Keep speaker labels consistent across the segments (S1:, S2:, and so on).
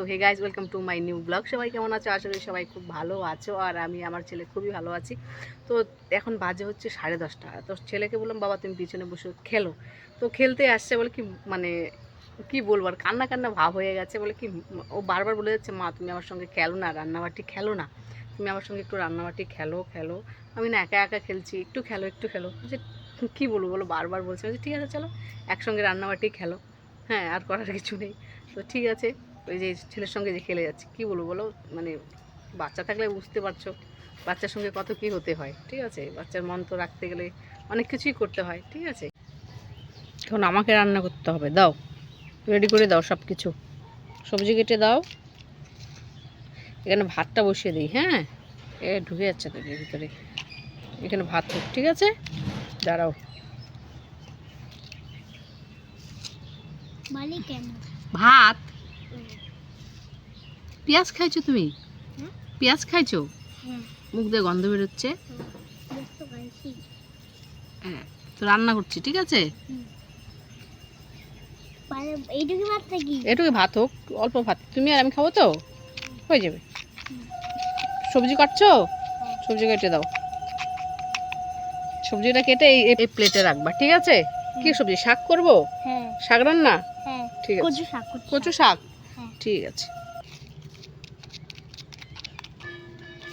S1: তো hey guys welcome to my new blog সবাই কেমন আছো? আশা করি সবাই খুব ভালো আছো আর আমি আমার ছেলে খুবই ভালো আছি। তো এখন বাজে হচ্ছে সাড়ে দশটা। তো ছেলেকে বললাম, বাবা, তুমি পিছনে বসে, খেলো। তো খেলতে আসছে বলে কি মানে কি বলব আর, কান্না কান্না ভাব হয়ে গেছে বলে কি, ও বারবার বলে যাচ্ছে, মা, তুমি আমার সঙ্গে খেলো না, রান্নাবাটি খেলো না। তুমি আমার সঙ্গে একটু রান্নাবাটি খেলো খেলো। আমি না একা একা খেলছি, একটু খেলো একটু খেলো। যে কী বলব? বলো বারবার বলছে, ঠিক আছে, চলো, একসঙ্গে রান্নাবাটি খেলো। হ্যাঁ আর করার কিছু নেই। তো ঠিক আছে। ওই যে ছেলের সঙ্গে যে খেলে যাচ্ছে কী বলব বলো? মানে বাচ্চা থাকলে বুঝতে পারছ বাচ্চার সঙ্গে কত কী হতে হয় ঠিক আছে? বাচ্চার মন তো রাখতে গেলে অনেক কিছুই করতে হয় ঠিক আছে? এখন আমাকে রান্না করতে হবে দাও। রেডি করে দাও সব কিছু সবজি কেটে দাও। এখানে ভাতটা বসিয়ে দিই হ্যাঁ? এ ঢুকে যাচ্ছে তো ভিতরে। এখানে ভাত ঠিক আছে? দাঁড়াও। ভাত? পেঁয়াজ খাইছো তুমি?
S2: হ্যাঁ।
S1: পেঁয়াজ খাইছো?
S2: হ্যাঁ
S1: মুখ দিয়ে গন্ধ বেরোচ্ছে? হ্যাঁ তো রান্না করছি ঠিক আছে? এটুকু ভাত হোক অল্প ভাত। তুমি আর আমি খাব তো? হয়ে যাবে। সবজি কাটছো? সবজি কেটে দাও। সবজিটা কেটে এই প্লেটে রাখবা ঠিক আছে? কি সবজি শাক করব?
S2: হ্যাঁ।
S1: শাক রান্না?
S2: হ্যাঁ।
S1: ঠিক আছে।
S2: কচু শাক
S1: কচু শাক?
S2: হ্যাঁ।
S1: ঠিক আছে।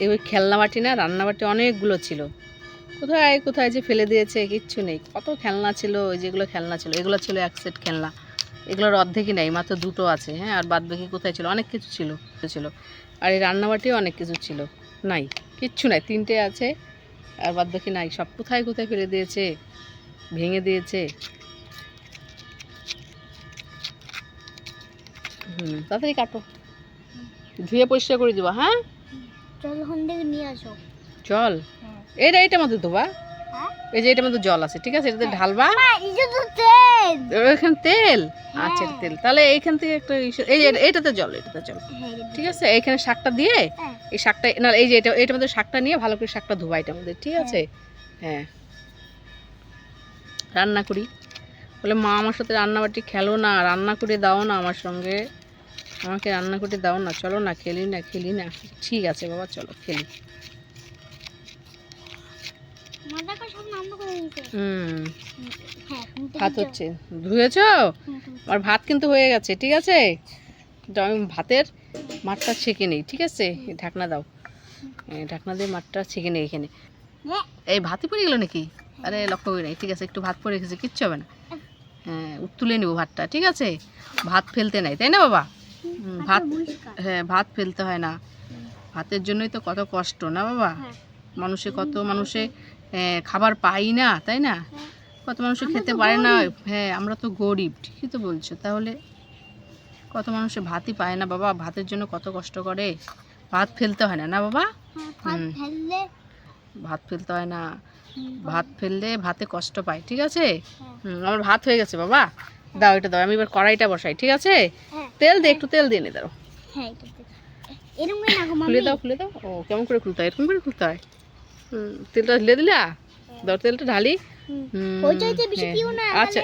S1: ওই খেলনা বাটি না, রান্না বাটি অনেকগুলো ছিল। কোথায় কোথায় যে ফেলে দিয়েছে, কিচ্ছু নেই। কত খেলনা ছিল, ওই যেগুলো খেলনা ছিল, এগুলো ছিল এক সেট খেলনা। এগুলোর অর্ধেকই নেই, মাত্র দুটো আছে হ্যাঁ আর বাদ বাকি কোথায় ছিল? অনেক কিছু ছিল ছিল। আর এই রান্নাবাটিও অনেক কিছু ছিল। নাই, কিচ্ছু নাই, তিনটে আছে, আর বাদ বাকি নাই। সব কোথায় কোথায় ফেলে দিয়েছে? ভেঙে দিয়েছে? হুম। তাড়াতাড়ি কাটো। ধুয়ে পরিষ্কার করে দিবা হ্যাঁ?
S2: চল ওখান থেকে নিয়ে আসো।
S1: জল
S2: হ্যাঁ।
S1: এইটা এইটার মধ্যে ধোবা।
S2: হ্যাঁ?
S1: এই যে এটার মধ্যে জল আছে ঠিক আছে? এটাতে
S2: হ্যাঁ।
S1: ঢালবা। এখানে তেল। আচ্ছা। তেল। তাহলে এইখান থেকে একটা এই এইটাতে জল এটাতে জল। ঠিক আছে? এইখানে শাকটা দিয়ে এই শাকটা না এই যে এটা এটার মধ্যে শাকটা নিয়ে ভালো করে শাকটা ধোবা এটার মধ্যে ঠিক আছে? হ্যাঁ। রান্না করি। বলে মা আমার সাথে রান্নাবাটি খেলো না। রান্না করে দাও না আমার সঙ্গে। আমাকে রান্না করে দাও না চলো না খেলি না খেলি না। ঠিক আছে বাবা চলো খেলি।
S2: হ্যাঁ
S1: ভাত হচ্ছে। ধুয়েছো?
S2: হুম, হুম।
S1: ভাত কিন্তু হয়ে গেছে ঠিক আছে? আমি ভাতের মাঠটা ছেঁকে নেই ঠিক আছে? ঢাকনা দাও। ঢাকনা দিয়ে মাঠটা ছেঁকে নেই এখানে।
S2: হ্যাঁ,
S1: এই ভাতই পড়ে গেলো নাকি? আরে লক্ষ্য করি নাই ঠিক আছে একটু ভাত পড়ে গেছে কিচ্ছু হবে না। হ্যাঁ তুলে নেব ভাতটা ঠিক আছে? ভাত ফেলতে নাই তাই না বাবা? ভাত হ্যাঁ ভাত ফেলতে হয় না। ভাতের জন্যই তো কত কষ্ট না বাবা?
S2: হ্যাঁ,
S1: মানুষে কত মানুষে খাবার পাই না তাই না?
S2: হ্যাঁ।
S1: কত মানুষে খেতে পারে না হ্যাঁ আমরা তো গরিব ঠিকই তো বলছো। তাহলে কত মানুষে ভাতই পায় না বাবা? ভাতের জন্য কত কষ্ট করে। ভাত ফেলতে হয় না না বাবা?
S2: হ্যাঁ, ভাত
S1: হুম। ভাত ফেলতে হয় না। ভাত ফেললে ভাতে কষ্ট পায় ঠিক আছে? হুম, আমার ভাত হয়ে গেছে বাবা। দাও এটা দাও আমি এবার কড়াইটা বসাই ঠিক আছে? তেল দে একটু তেল দিয়ে নে দাও
S2: হ্যাঁ, এটা তো- এরকম করে না গো
S1: খুলে দাও খুলে দাও। ও কেমন করে খুলতে হয়? এরকম করে খুলতে হয়? হুম, তেলটা ঢেলে দিলা? দাও তেলটা ঢালি। হ্যাঁ, আচ্ছা।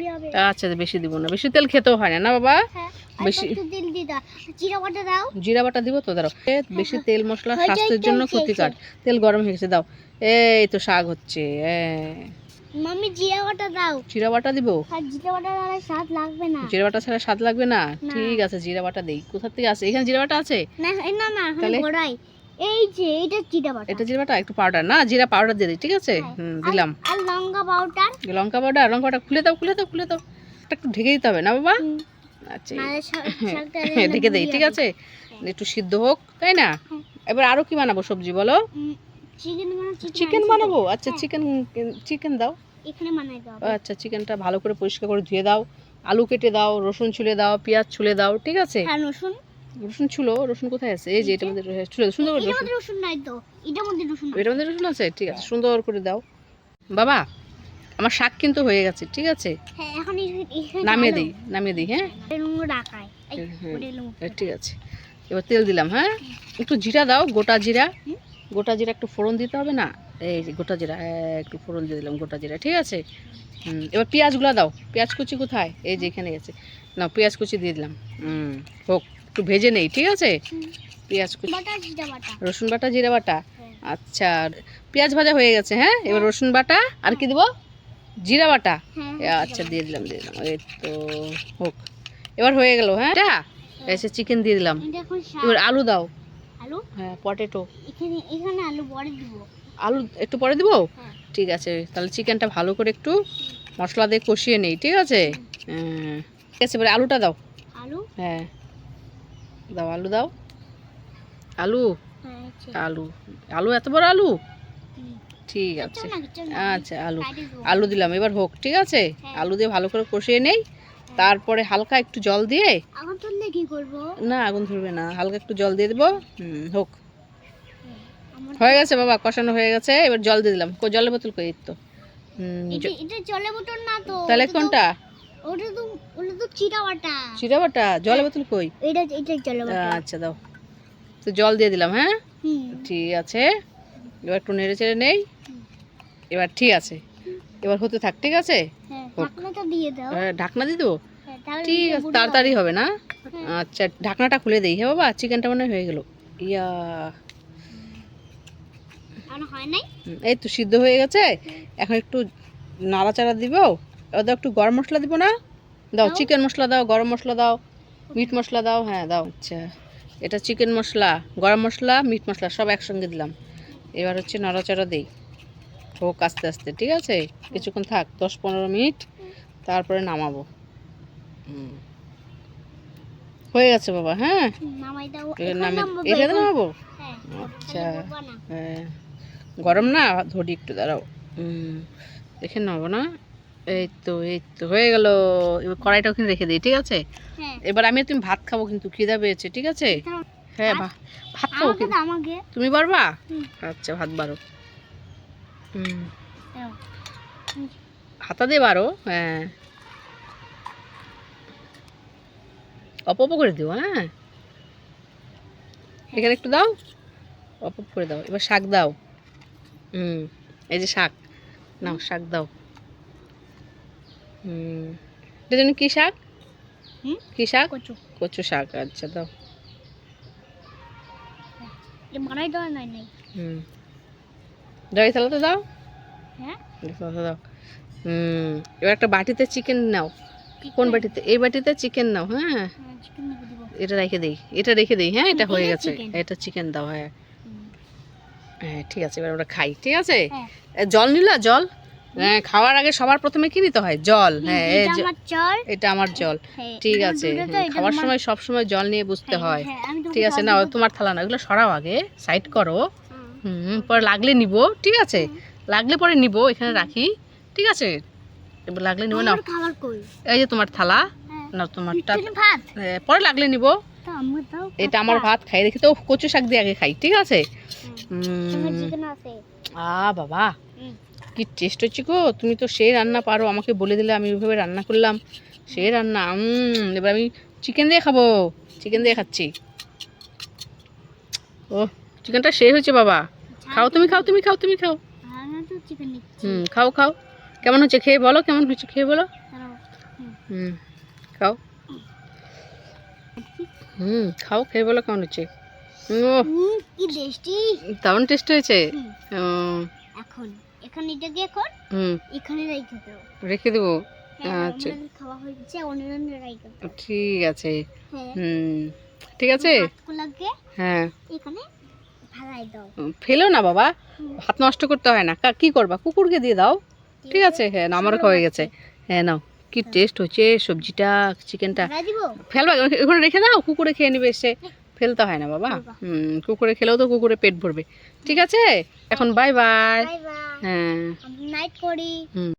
S2: যাবে।
S1: আচ্ছা বেশি দিব না। বেশি তেল খেতেও হয় না না বাবা?
S2: হ্যাঁ
S1: বেশি-
S2: জিরা বাটা
S1: দিব তো দাঁড়াও। বেশি তেল মশলা স্বাস্থ্যের জন্য
S2: তেল
S1: ক্ষতিকর। তেল গরম হয়ে গেছে দাও। এই তো শাক হচ্ছে হ্যাঁ
S2: মাম্মি জিরা বাটা দাও।
S1: জিরা বাটা দিব?
S2: আর জিরা বাটা স্বাদ লাগবে না।
S1: জিরা বাটা ছাড়া স্বাদ লাগবে না। ঠিক আছে জিরা বাটা দেই। কোথা থেকে আছে এখানে জিরা বাটা আছে?
S2: না না না? গোড়াই এই যে এটা জিরা বাটা।
S1: এটা জিরা বাটা একটু পাউডার না জিরা পাউডার দিয়ে দিই ঠিক আছে?
S2: হ্যাঁ।
S1: হুম দিলাম।
S2: আর লঙ্কা পাউডার
S1: লঙ্কা পাউডার লঙ্কা পাউডার খুলে দাও খুলে দাও খুলে দাও। এটা একটু ঢেকে দিতে হবে না বাবা? আচ্ছা
S2: শাকটা
S1: হ্যাঁ, ঢেকে দেই ঠিক আছে? একটু সিদ্ধ হোক তাই না?
S2: হ্যাঁ।
S1: এবার আরও কি বানাবো সবজি বলো?
S2: চিকেন মানে
S1: চিকেন বানাবো? আচ্ছা চিকেন চিকেন দাও।
S2: এখানে বানাই দাও
S1: আচ্ছা চিকেনটা ভালো করে পরিষ্কার করে ধুয়ে দাও। আলু কেটে দাও রসুন ছুলে দাও পেঁয়াজ ছুলে দাও ঠিক আছে?
S2: হ্যাঁ রসুন।
S1: রসুন ছুলো রসুন কোথায় আছে? এই যে এটার মধ্যে ছুলে সুন্দর করে রসুন
S2: মধ্যে রসুন নাই তো। এটার মধ্যে রসুন আছে।
S1: মধ্যে রসুন আছে? ঠিক আছে সুন্দর করে দাও। বাবা আমার শাক কিন্তু হয়ে গেছে ঠিক আছে?
S2: হ্যাঁ এখন
S1: নামিয়ে দিই নামিয়ে দিই হ্যাঁ?
S2: এটা
S1: ঠিক আছে। এবার তেল দিলাম হ্যাঁ? একটু জিরা দাও গোটা জিরা। গোটা জিরা একটু ফোড়ন দিতে হবে না? এই গোটা জিরা হ্যাঁ, একটু ফোড়ন দিয়ে দিলাম গোটা জিরা ঠিক আছে? হুম এবার পেঁয়াজগুলো দাও। পেঁয়াজ কুচি কোথায়? এই যে এখানে গেছে না পেঁয়াজ কুচি দিয়ে দিলাম। হুম হোক একটু ভেজে নেই ঠিক আছে? পেঁয়াজ কুচি রসুন বাটা জিরা বাটা?
S2: হ্যাঁ।
S1: আচ্ছা আর পেঁয়াজ ভাজা হয়ে গেছে হ্যাঁ? এবার রসুন বাটা আর কি দেবো? জিরা বাটা?
S2: হ্যাঁ
S1: আচ্ছা দিয়ে দিলাম দিয়ে দিলাম এই তো হোক। এবার হয়ে গেল হ্যাঁ? এটা? এসে চিকেন দিয়ে দিলাম। এবার আলু দাও।
S2: আলু?
S1: হ্যাঁ পটেটো
S2: এখানে এখানে আলু বড় দিব।
S1: আলু একটু পরে দেবো?
S2: হ্যাঁ।
S1: ঠিক আছে তাহলে চিকেনটা ভালো করে একটু মশলা দিয়ে কষিয়ে নেই ঠিক আছে? হ্যাঁ। ঠিক আছে এবারে আলুটা দাও।
S2: আলু?
S1: হ্যাঁ। দাও আলু দাও। আলু?
S2: হ্যাঁ
S1: আলু। আলু এত বড় আলু? ঠিক আছে। আচ্ছা আলু। আলু দিলাম এবার হোক ঠিক আছে?
S2: হ্যাঁ।
S1: আলু দিয়ে ভালো করে কষিয়ে নেই। তারপরে হালকা একটু জল দিয়ে
S2: কি করব?
S1: না আগুন ধরবে না। হালকা একটু জল দিয়ে দেবো। হুম হোক। হয়ে গেছে বাবা কষানো হয়ে গেছে। এবার জল দিয়ে দিলাম। কো- জলের বোতল কই? তো।
S2: এটা
S1: জ-
S2: বোতল না তো
S1: তাহলে কোনটা?
S2: ওটা তো ওটা
S1: জলের বোতল কই?
S2: এটা এটা
S1: আচ্ছা দাও। তো জল দিয়ে দিলাম হ্যাঁ? ঠিক আছে। এবার একটু নেড়ে চেড়ে নেই এবার ঠিক আছে। এবার হতে থাক ঠিক আছে?
S2: হ্যাঁ।
S1: হোক।
S2: দিয়ে দাও।
S1: এবার ঢাকনা দিয়ে দেবো?
S2: হ্যাঁ,
S1: ঠিক আছে তাড়াতাড়ি হবে না?
S2: হ্যাঁ।
S1: আচ্ছা ঢাকনাটা খুলে দিই। হ্যাঁ বাবা চিকেনটা মনে হয় হয়ে গেল। ইয়া।
S2: হয়
S1: এই তো সিদ্ধ হয়ে গেছে। এখন একটু নাড়াচাড়া দিব। দাও একটু গরম মশলা দিব না? দাও
S2: দাও।
S1: চিকেন মশলা দাও গরম মশলা দাও মিট মশলা দাও। হ্যাঁ দাও আচ্ছা। এটা চিকেন মশলা গরম মশলা মিট মশলা সব একসঙ্গে দিলাম। এবার হচ্ছে নাড়াচাড়া দিই। হোক আস্তে আস্তে ঠিক আছে? কিছুক্ষণ থাক দশ পনেরো মিনিট তারপরে নামাবো। হয়ে গেছে বাবা হ্যাঁ?
S2: হুম, নামাই দাও।
S1: এবার
S2: এখন
S1: নামে
S2: নামাবো
S1: এটা নামাবো?
S2: হ্যাঁ
S1: আচ্ছা। হ্যাঁ গরম না? ধরি একটু দাঁড়াও। দেখে নেব না? এই তো এই তো হয়ে গেল। এবার কড়াইটা ওখানে রেখে দিই ঠিক আছে?
S2: হ্যাঁ।
S1: এবার আমি তুমি ভাত খাব কিন্তু খিদা পেয়েছে ঠিক আছে? হ্যাঁ ভাত খাব তুমি পারবা? আচ্ছা ভাত বারো
S2: দাও।
S1: হাতা দিয়ে বারো হ্যাঁ। অপ অপ করে দিও হ্যাঁ। এখানে একটু দাও অপ অপ করে দাও। এবার শাক দাও। হুম এই যে শাক। নাও শাক দাও। হুম এটা যেন কী শাক? কী শাক?
S2: কচু।
S1: কচু শাক আচ্ছা দাও।
S2: এটা মারাই দেওয়া নাই।
S1: হুম। দাও।
S2: হ্যাঁ?
S1: দাও। হুম এবার একটা বাটিতে চিকেন নাও। কোন বাটিতে? এই বাটিতে চিকেন নাও হ্যাঁ?
S2: হ্যাঁ।
S1: এটা রেখে দিই এটা রেখে দিই হ্যাঁ? এটা হয়ে গেছে। এটা চিকেন দাও হ্যাঁ। হ্যাঁ ঠিক আছে এবার আমরা খাই ঠিক আছে?
S2: হ্যাঁ।
S1: জল নিলা জল? হ্যাঁ খাওয়ার আগে সবার প্রথমে কি নিতে হয়? জল হ্যাঁ
S2: এটা আমার চল
S1: এটা আমার জল।
S2: হ্যাঁ,
S1: ঠিক আছে খাওয়ার সময় সব সময় জল নিয়ে বুঝতে
S2: হ্যাঁ,
S1: হয়।
S2: হ্যাঁ,
S1: ঠিক আছে না তোমার থালা না ওগুলো সরাও আগে সাইড করো।
S2: হুম,
S1: পরে লাগলে নিব ঠিক আছে? লাগলে পরে নিব এখানে রাখি ঠিক আছে? এবার লাগলে নিব না এই যে তোমার থালা
S2: হ্যাঁ।
S1: না তোমারটা।
S2: তুমি ভাত?
S1: এ, পরে লাগলে নিব। এটা আমার ভাত খাই দেখি তো কচু শাক দিয়ে আগে খাই ঠিক
S2: তোমার আছে?
S1: আ বাবা। কি টেস্ট হচ্ছে গো? তুমি তো সেই রান্না পারো আমাকে বলে দিলে আমি ওইভাবে রান্না করলাম। সেই রান্না এবার আমি চিকেন দিয়ে খাব চিকেন দিয়ে খাচ্ছি। ও চিকেনটা শেষ হয়েছে বাবা। খাও তুমি খাও তুমি খাও তুমি খাও। হুম খাও খাও। কেমন হচ্ছে? খেয়ে বলো কেমন হচ্ছে? খেয়ে বলো।
S2: হুম,
S1: খাও। হুম খাও খেয়ে বলো কেমন হচ্ছে? দারুণ টেস্ট হয়েছে। ও,
S2: এখন এখানে
S1: হুম।
S2: এখানে রেখে
S1: দেবো।
S2: হ্যাঁ
S1: আচ্ছা।
S2: আমাদের খাওয়া হয়েছে অন্যান্য
S1: ঠিক আছে।
S2: হ্যাঁ।
S1: হুম ঠিক আছে? হ্যাঁ।
S2: এখানে
S1: ফেলো না বাবা হাত নষ্ট করতে হয় না। কা- করবা? কুকুরকে দিয়ে দাও। ঠিক আছে হ্যাঁ না, আমারও খাওয়া গেছে। হ্যাঁ নাও কি টেস্ট হচ্ছে সবজিটা চিকেনটা ফেলবা ওখানে রেখে দাও কুকুরে খেয়ে নেবে এসে ফেলতে হয় না বাবা। হুম কুকুরে খেলেও তো কুকুরে পেট ভরবে। ঠিক আছে এখন
S2: বাই বাই
S1: হ্যাঁ।
S2: আমরা নাইট করি।
S1: হুম।